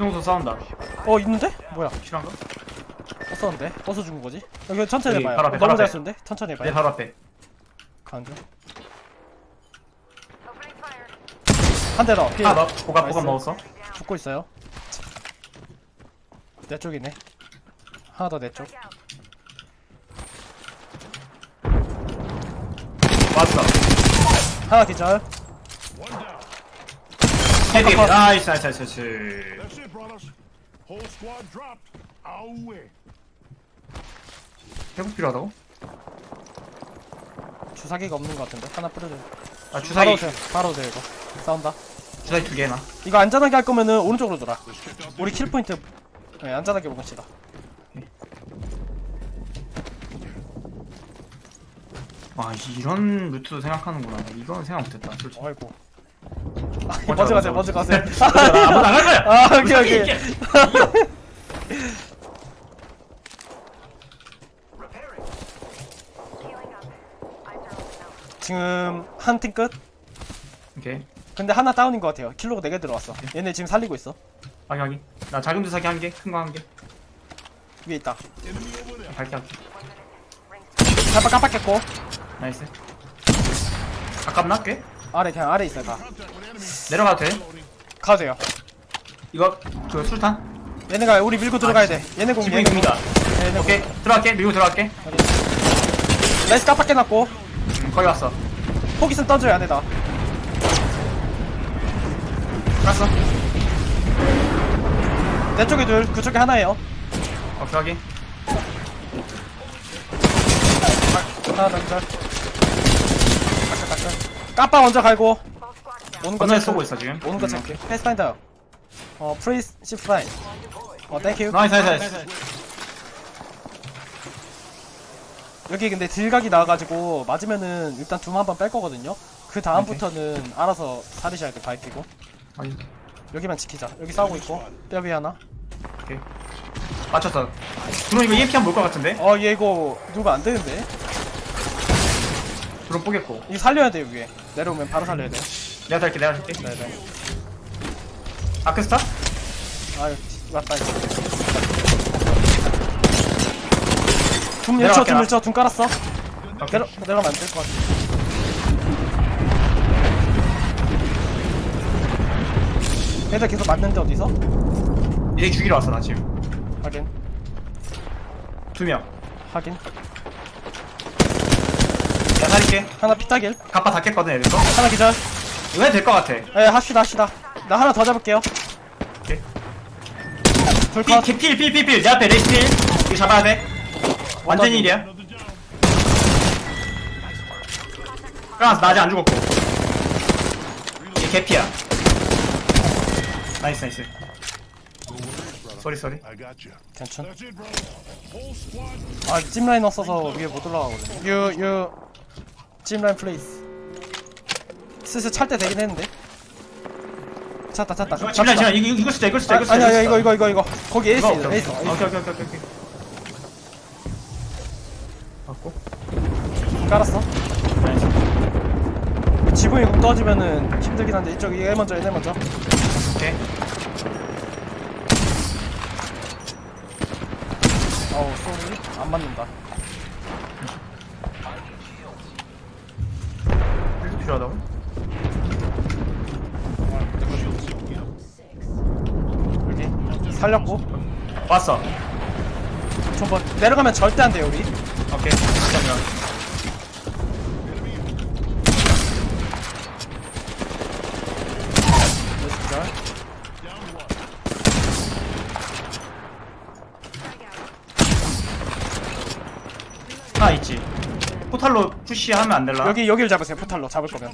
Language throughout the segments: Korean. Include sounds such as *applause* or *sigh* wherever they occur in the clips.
수용소 싸운다. 어 있는데? 뭐야 실한가? 없었는데? 어디서 죽은 거지? 여기 천천히 여기 해봐요 바로 앞에, 어, 바로 너무 잘 앞에. 쏘는데? 천천히 내 해봐요 바로 앞에. 가는 중 한 대 더 필 하나 더. 나이스. 보갑 먹었어. 죽고 있어요 내 쪽이네 하나 더 내쪽 왔어. 하나 기절. 컷. 나이스, 나이스, 나이스, brothers. Whole squad dropped. Away. 회복 필요하다고? 주사기가 없는 것 같은데 하나 뿌려줘 아, 바로 주사기, 오세요 바로 오세요 이거 싸운다 주사기 두 개나. 이거 안전하게 할 거면은 오른쪽으로 돌아 우리 킬 포인트 네, 안전하게 먹읍시다 와, 이런 루트도 생각하는구나. 이건 생각 못했다, 솔직히. 아이고 아, 먼저 가세요 먼저 가세요 아무도 안할 거야! 아 오케이 무사히 오케이. 지금 한 팀 끝? 오케이. 근데 하나 다운인 것 같아요 킬로가 4개 들어왔어 얘네 지금 살리고 있어 확인, 확인. 나 작은 주사기 한 개, 큰 거 한 개. 위에 있다. 밝게 할게. 깜빡 깜빡했고 나이스. 아깝나, 꽤? 아래 그냥 아래 있어요 다. 내려가도 돼? 돼요 이거, 그, 술탄? 얘네가 우리 밀고 들어가야 돼 얘네 공 지붕이 얘네 공 공이다. 얘네 공 오케이, 들어갈게. 밀고 들어갈게. 나이스 깜빡해 놨고 음, 거의 왔어. 폭 있으면 던져요 안에다 갔어. 내 쪽에 둘 그쪽에 하나예요 오케이, 확인. 하나 더기 절 깜빡 먼저 갈고. 오는 거 건너에 체크. 쏘고 있어, 지금. 오는 거 음, 체크. 패스파인더. 어 프리스 시프라인. 어 땡큐. 나이스, 나이스, 나이스. 여기 근데 딜각이 나와가지고 맞으면은 일단 줌한번 뺄 거거든요. 그 다음부터는 알아서 살리셔야 돼 밝히고. 확인. 여기만 지키자. 여기 싸우고 있고. 뼈 위에 하나. 오케이. 맞췄어. 드론 이거 EMP 한번 볼것 같은데? 어얘 이거 누가 안 되는데 드론 뽀겠고. 이거 살려야 돼요 위에 내려오면 바로 살려야 돼 내가 살게, 내가 살게. 네네 아크스타? 아유 맞다 이거 둠 내려갈게, 1초 둠 나. 1초 둠 깔았어 오케이. 내려, 내려가면 안 될 것 같아 얘들 계속 맞는데 어디서? 얘 죽이러 왔어, 나 지금. 확인 두 명. 확인 내가 살릴게. 하나 피타길 갑바 다 깼거든, 얘들 거. 하나 기절 이거 해도 될것 같아. 예 합시다 합시다 나 하나 더 잡을게요 오케이. 둘컷 필, 필, 필, 필, 필. 내 앞에 레이스 필. 이거 잡아야 돼. 완전 일이야. 까나서 나 아직 안 죽었고. 얘 개피야. 나이스, 나이스. 쏘리, 쏘리. 괜찮. 아 찜라인 없어서 위에 못 올라가거든요 유유 찜라인 플레이스 슬슬 찰 때 되긴 했는데 찾다 찾다 지금, 지금, 이거, 이거 쓰자, 이거 쓰자, 이거 쓰자. 아니 아니 쓰자. 이거 이거 이거 이거 거기 에이스 있어 오케이, 에이스 오케이, 오케이, 오케이, 오케이. 받고. 깔았어 나이스. 지붕이 공 떠지면은 힘들긴 한데 이쪽 얘 먼저 얘네 먼저 오케이. 어우 쏘리 안 맞는다 필요하다고? 여기 살렸고 왔어. 좀뭐 내려가면 절대 안 돼요 우리 오케이. 기절 하나 있지. 포탈로 푸시하면 안 될라? 여기 여기를 잡으세요 포탈로 잡을 거면.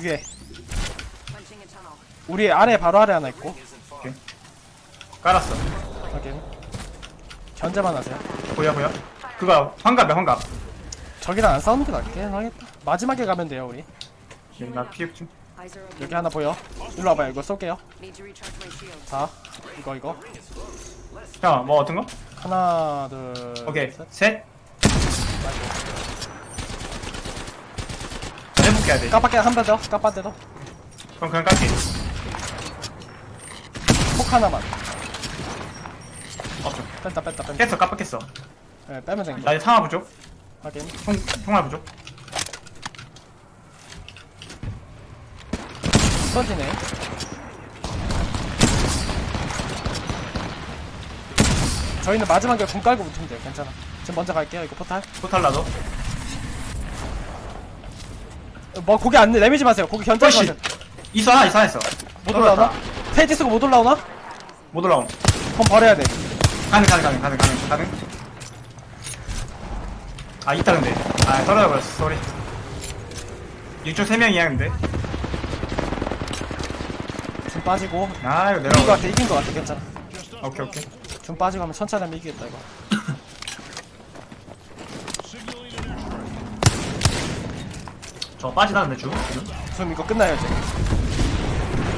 위에 우리 아래 바로 아래 하나 있고 깔았어. 확인 견제만 하세요 보여, 보여. 그거, 환갑이야, 환갑. 저기랑 안 싸우는 게 낫긴 하겠다 마지막에 가면 돼요 우리 나 피흡 좀. 여기 하나 보여 일로 와봐요 이거 쏠게요 Need to recharge my shield. 자 이거 이거 잠깐만, 뭐 어떤 거? 하나 둘 오케이. 셋. 셋. 회복해야 돼. 깜빡해 한번 더. 깜빡 대도 그럼 그냥 깔게. 폭 하나만. 뺐다 뺐다 뺐다. 깼어 깜빡했어. 네, 빼면 되는 나 이제 상하 부족. 확인. 총, 총알 부족. 써지네. 저희는 마지막에 군 깔고 붙으면 돼요. 괜찮아. 지금 먼저 갈게요 이거 포탈. 포탈 나도 뭐 고개 안 내밀지 마세요. 고개 견제하지 어이씨 마세요. 있어 하나 있어. 하나 있어 못 올라오나? 테이지 쓰고 못 올라오나? 못 올라옴. 그럼 버려야 돼. 가능 가능 가능 가능 가능 가능. 아 있다 근데. 아 떨어져 버렸어. 쏘리. 이쪽 3명이야 근데. 좀 빠지고. 아 이거 이긴 거 내려가 같아 이긴 거 같아. 괜찮아. 오케이 오케이. 좀 빠지고 하면 천천히 하면 이기겠다 이거 저 빠지다는데 중 지금? 그럼 이거 이제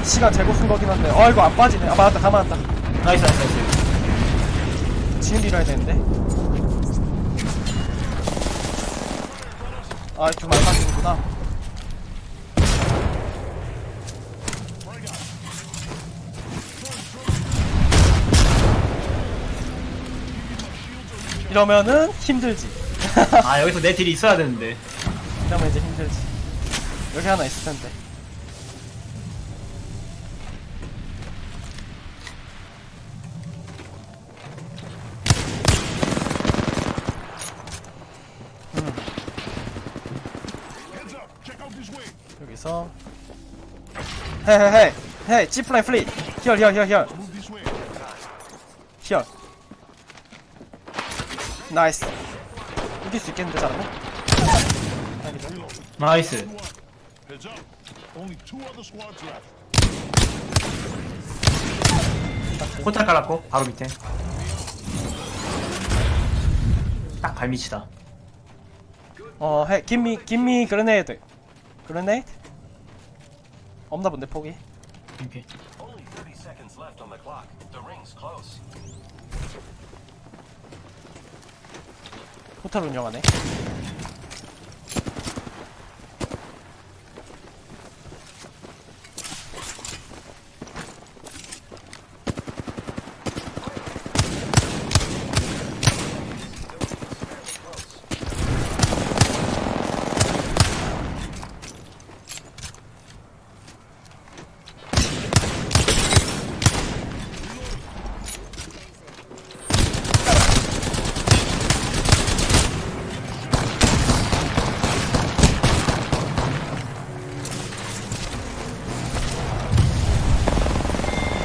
시간 재고 쓴 거긴 한데. 어 이거 안 빠지네. 아 맞았다 다 맞았다. 나이스 나이스 나이스. 지금 밀어야 되는데. 아 좀 안 빠지는구나. 이러면은 힘들지. *laughs* 아 여기서 내 딜이 있어야 되는데. 이러면 이제 힘들지 여기 하나 있을 텐데. way. 여기서. 헤헤헤. 헤 지플라인 플리 히얼 히얼 히얼 히얼. 히얼 나이스. 이길 수 있겠는데 잘하면? 나이스 Heads up. Only two other squads left. 포탈 깔았고 바로 밑에 딱 발밑이다 어, 해, 김미, 김미 그레네이드. 그레네이드? 없나 본데, 폭이. 오케이 Only 30 seconds left on the clock. The ring's close. 호텔 운영하네.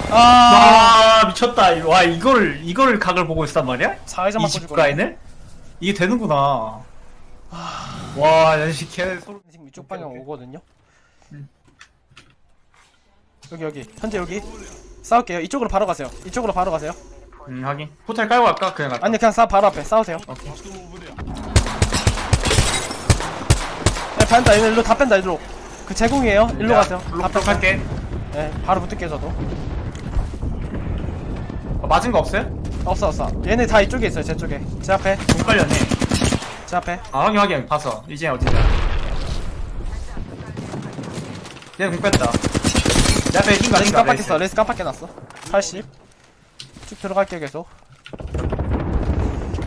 아, 와 미쳤다 이거. 와 이걸 이걸 각을 보고 있단 말이야? 사회자 이 맞고 집 죽어. 라인을? 이게 되는구나 와 연식 개 소름 지금 이쪽 방향 오케이, 오케이. 오거든요. 여기, 여기. 현재 여기. 싸울게요. 이쪽으로 바로 가세요. 이쪽으로 바로 가세요. 음 하긴 포탈 깔고 갈까? 그냥 갈까? 아니, 그냥 싸, 바로 앞에. 싸우세요. Over there. 네, 뺀다. 일로 다 뺀다, 일로. 그 제공이에요. 일로 가세요. 다 블록. 할게 네, 바로 붙을게요, 저도. 어, 맞은 거 없어요? 없어, 없어. 얘네 다 이쪽에 있어요, 제 쪽에. 제 앞에. 못 깔렸네 제 앞에. 아 확인 확인 봤어 이제 어디냐 얘공 뺐다 내 앞에 흰거 레이스 흰거 깜빡했어. 레이스 깜빡해놨어. 80. 쭉 들어갈게요, 계속.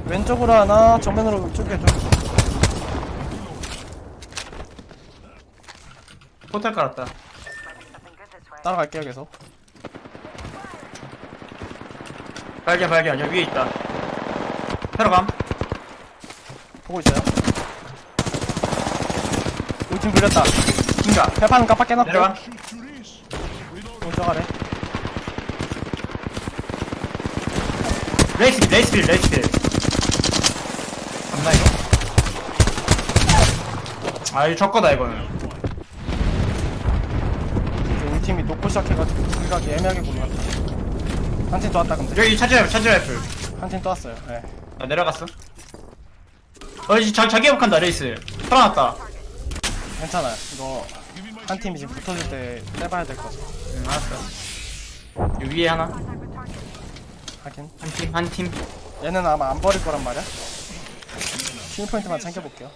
왼쪽으로 하나, 정면으로 쭉 해줘. 포탈 깔았다 따라갈게요, 계속. 발견 발견. 여기 위에 있다. 테러감. 보고 있어요. 우리 팀 굴렸다. 흰가? 배파는 깜빡해놨고. 내려와 아래. 레이스빌 레이스빌 레이스빌 잡나 이거. 아 이거 적거다 이거는. 우리 팀이 놓고 시작해가지고 불가게 애매하게 굴같다 한팀 또 왔다, 근데. 여기 차지 차지 라이플 한팀 또 왔어요. 예. 나 내려갔어 어 이제 자, 자기 회복한다 레이스 살아났다 괜찮아요. 이거 한 팀이 지금 붙어질 때 빼봐야 될것 같아. 응 알았어 여기 위에 하나 하긴. 한팀 한팀 얘는 아마 안 버릴 거란 말이야. 킬 포인트만 챙겨볼게요.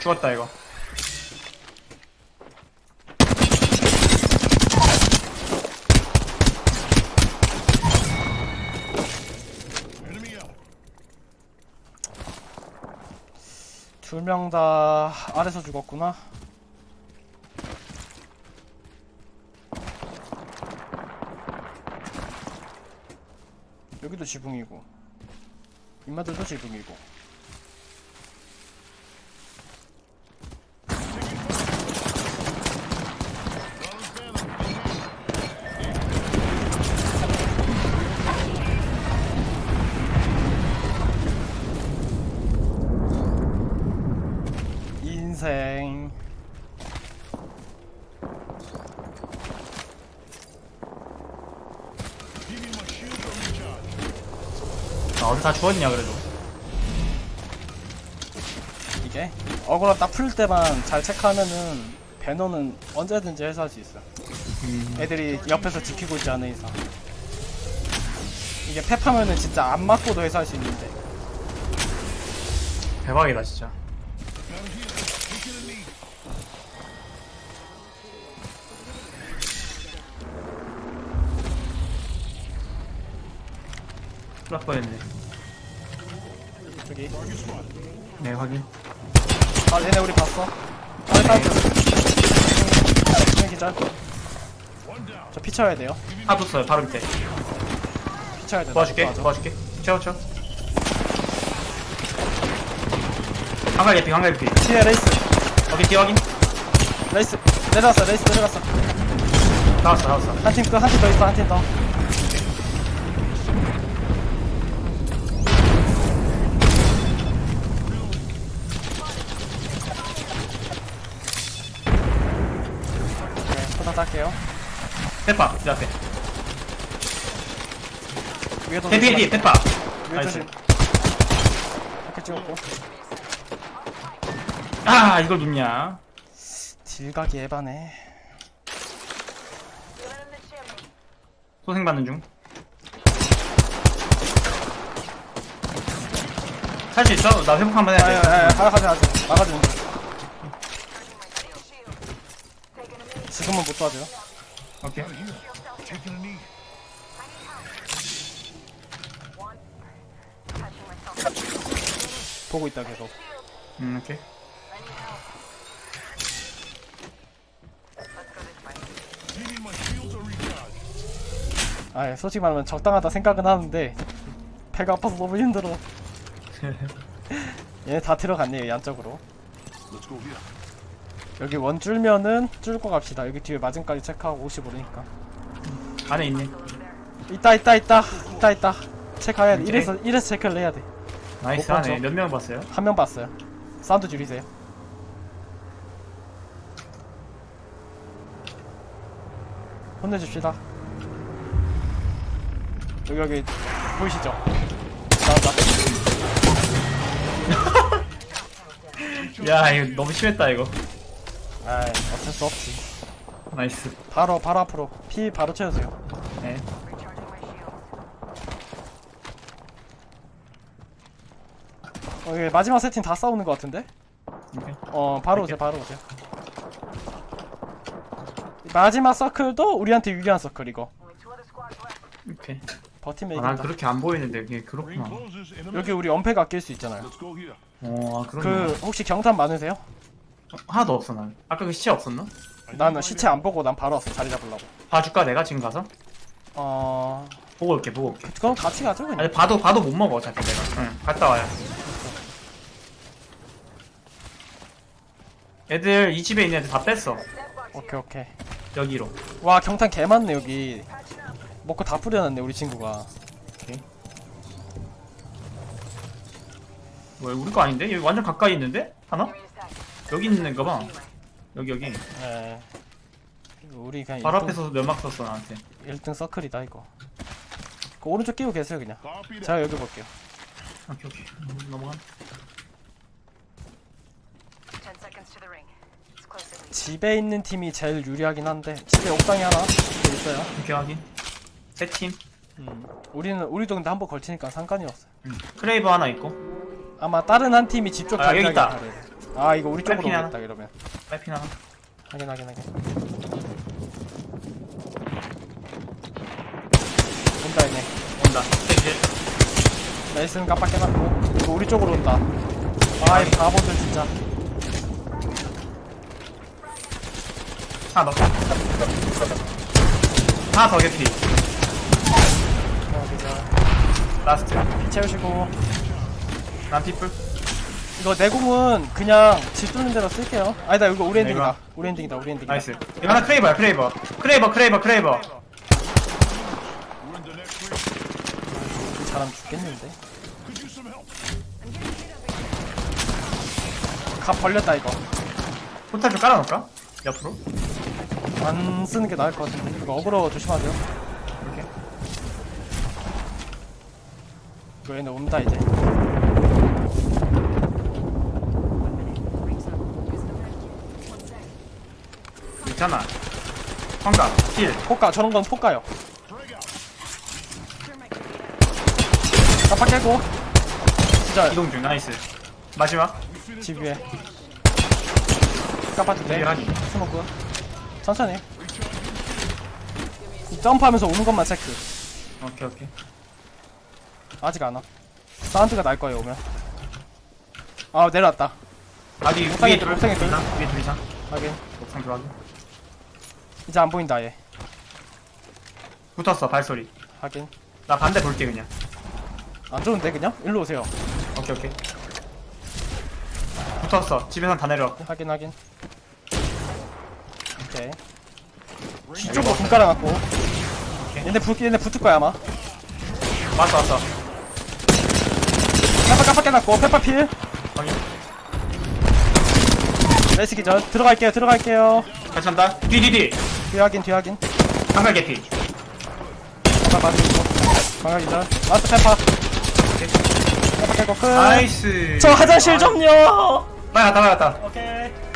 죽었다 이거 두 명 다 아래서 죽었구나. 여기도 지붕이고 인마들도 지붕이고 인생 Give me my shield to 다 죽었냐 그래도. 이게 어그로 딱 풀 때만 잘 체크하면은 배너는 언제든지 해소할 수 있어. 애들이 옆에서 지키고 있지 않은 이상. 이게 펩하면은 진짜 안 맞고도 해소할 수 있는데. 대박이다 진짜. 큰일 날 뻔했네. 저기. 네 확인. 아 얘네 우리 봤어. 아 기절. One down. 저 피쳐야 돼요. 하도 써요 바로 밑에. 피쳐야 돼. 도와줄게 도와줘. 도와줄게. 채워 채워. 한갈 예피 한갈 예피. 뒤에 레이스. 오케이 뒤 확인. 레이스. 내려갔어. 레이스 내려갔어. 나왔어 나왔어. 한팀 끝. 한팀더 있어. 한 팀 더. 페파 이 앞에. 위에도 페피 조심하세요. 디 페파. 위에 나이스. 조심. 이렇게 찍었고. 아 이걸 눕냐. 딜각이 에바네. 소생 받는 중. 할 수 있어? 나 회복 한번 해야 돼. 하자, 하자. 막아주는 중. 지금은 못 도와줘요. 오케이. 보고 있다 계속. 음 오케이. 아, 솔직히 말하면 적당하다 생각은 하는데 배가 아파서 너무 힘들어. *laughs* 얘네 다 들어갔네요 양쪽으로. 여기 원 줄면은 줄거 갑시다. 여기 뒤에 마진까지 체크하고 혹시 모르니까. 안에 있네. 있다 있다 있다 있다 있다. 체크해야 돼. 오케이. 이래서 이래서 체크를 해야 돼. 나이스 못 하네. 봤죠? 몇 명 봤어요? 한 명 봤어요. 사운드 줄이세요. 혼내줍시다. 여기 여기 보이시죠? 나온다. *laughs* 야 이거 너무 심했다 이거. 아이 어쩔 수 없지. 나이스. 바로 바로 앞으로 피 바로 채우세요. 네. 어, 여기 마지막 세팅 다 싸우는 것 같은데? 오케이. 어 바로 오세요 바로 오세요. 마지막 서클도 우리한테 유리한 서클 이거 오케이. 버티면 아, 난 이긴다. 그렇게 안 보이는데 이게 Ring 그렇구나. 여기 우리 엄폐가 낄 수 있잖아요. Let's go here. 어, 아, 그러네. 그 혹시 경탄 많으세요? 하나도 없어 난. 아까 그 시체 없었나? 나는 시체 안 보고 난 바로 왔어 자리 잡으려고. 봐줄까 내가 지금 가서? 어 보고 올게 보고 올게. 그럼 같이 가죠 그냥. 아니 봐도 봐도 못 먹어 어차피 내가. 응. 갔다 와요. 애들 이 집에 있는 애들 다 뺐어. 오케이 오케이. 여기로. 와 경탄 개 많네 여기. 먹고 다 뿌려놨네 우리 친구가. 왜 우리 거 아닌데? 여기 완전 가까이 있는데? 하나? 여기 있는 거 봐. 여기 여기. 예. 우리 그냥 바로 1등, 앞에서 연막 썼어 나한테. 1등 서클이다 이거. 그 오른쪽 끼고 계세요 그냥. 제가 여기 볼게요. 오케이 오케이. 넘어가. 10 seconds to the ring. It's close at least. 집에 있는 팀이 제일 유리하긴 한데 집에 옥상에 하나 또 있어요. 오케이 확인. 세 팀. 음. 우리는 우리도 근데 한번 걸치니까 상관이 없어. 응. 크레이버 하나 있고. 아마 다른 한 팀이 집쪽 아, 여기 있다. 아 이거 우리 쪽으로. 오겠다 이러면. 빨핀 하나. 확인 확인 확인. 온다 얘네. 온다. 이제 레이스는 깜빡 해놨고 이거 우리 쪽으로 온다. 아이 바보들 진짜 하나 더 하나 더 개피 어, 그죠. 라스트 채우시고 난 피플 이거 내공은 그냥 집 뚫는 대로 쓸게요. 아니다 이거 우리 엔딩이다. 내가. 우리 엔딩이다 우리 엔딩이다. 나이스. 이거 하나 크레이버야 크레이버. 크레이버 크레이버 크레이버. 그 사람 죽겠는데. 갑 벌렸다 이거. 포탈 좀 깔아놓을까? 옆으로? 안 쓰는 게 나을 것 같은데. 이거 어그로 조심하세요. 이렇게. 이거 얘네 온다 이제 있잖아. 환각 힐. 포카 저런 건 포카요. 깜빡 깨고. 진짜. 이동 중 나이스. 마지막. 집 위에. 깜빡 네 스모크. 천천히. 점프하면서 오는 것만 체크. 오케이 오케이. 아직 안와. 사운드가 날 거예요 오면. 아 내려왔다. 아직 옥상에 위에 둘, 둘 옥상에 둘. 이상, 위에 둘 이상. 확인. 옥상 들어가기 이제 안 보인다 얘. 붙었어 발소리. 확인. 나 반대 볼게 그냥. 안 좋은데 그냥? 일로 오세요. 오케이 오케이. 붙었어. 집에선 다 내려왔고. 확인 확인. 오케이. 뒤쪽으로 분 깔아놨고. 얘네 붙 얘네 붙을 거야 아마. 왔어 왔어. 깜빡 깜빡 깨놨고 페퍼필. 확인. 레이스 기절. 들어갈게요 들어갈게요. 같이 한다. 뒤뒤뒤 뒤 확인 뒤 확인. 한갈 개피. 맞고 방아 기절 라스트 페퍼. 페퍼 깨고 끝. 나이스. 저 화장실 좀요. 빨리 갔다 빨리 갔다. 오케이